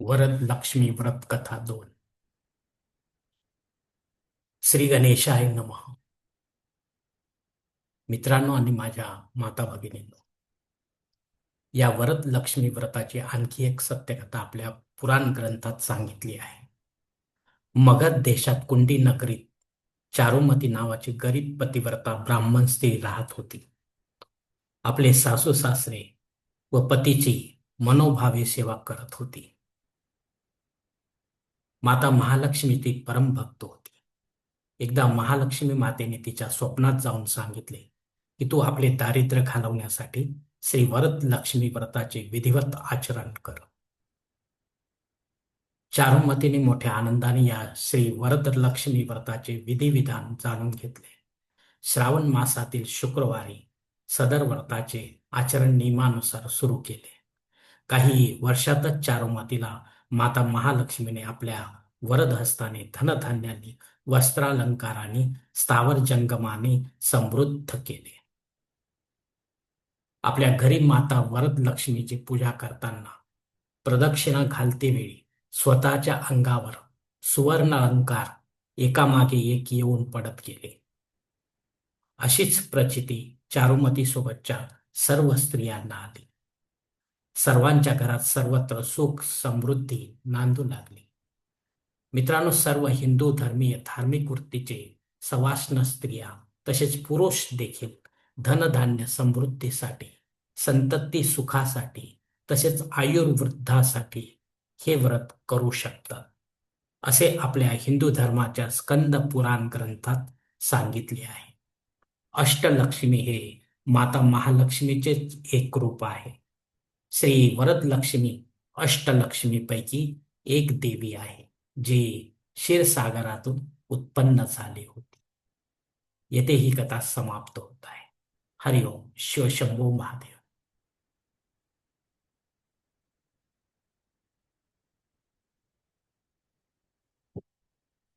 वरद लक्ष्मी व्रत कथा दोन. श्री गणेशाय नमः. मित्रांनो आणि माझ्या माता भगिनींनो या वरद लक्ष्मी व्रताची आणखी एक सत्यकथा आपल्या पुराण ग्रंथात सांगितली आहे. मगध देशात कुंडी नगरीत चारुमती नावाची गरीब पतिव्रता ब्राह्मण स्त्री राहत होती. आपले सासू सासरे व पतीची मनोभावे सेवा करत होती. माता महालक्ष्मी ती परमभक्त होती. एकदा महालक्ष्मी मातेने तिच्या स्वप्नात जाऊन सांगितले की तू आपले दारिद्र्य घालवण्यासाठी श्री वरत लक्ष्मी व्रताचे विधिवत आचरण कर. चारुमतीने मोठ्या आनंदाने या श्री वरद लक्ष्मी व्रताचे विधिविधान जाणून घेतले. श्रावण मासातील शुक्रवारी सदर व्रताचे आचरण नियमानुसार सुरू केले. काही वर्षातच चारुमतीला माता महालक्ष्मीने आपल्या वरदहस्ताने धनधान्याने वस्त्रालंकाराने स्थावर जंगमाने समृद्ध केले. आपल्या घरी माता वरद लक्ष्मीची पूजा करताना प्रदक्षिणा घालते वेळी स्वतःच्या अंगावर सुवर्ण अलंकार एकामागे एक येऊन पडत गेले. अशीच प्रचिती चारुमती सोबतच्या सर्व स्त्रियांना आली. सर्वांच्या घरात सर्वत्र सुख समृद्धी नांदू लागली. मित्रांनो सर्व हिंदू धर्मीय धार्मिक वृत्तीचे सवाष्ण स्त्रिया तसेच पुरुष देखील धनधान्य समृद्धीसाठी संतती सुखासाठी तसेच आयुर्वृद्धासाठी हे व्रत करू शकतात असे आपल्या हिंदू धर्माच्या स्कंद पुराण ग्रंथात सांगितले आहे. अष्टलक्ष्मी हे माता महालक्ष्मीचेच एक रूप आहे. श्री वरदलक्ष्मी अष्टलक्ष्मीपैकी एक देवी आहे जी क्षीरसागरातून उत्पन्न झाली होती. येथे ही कथा समाप्त होत आहे. हरिओम शिवशंभू महादेव.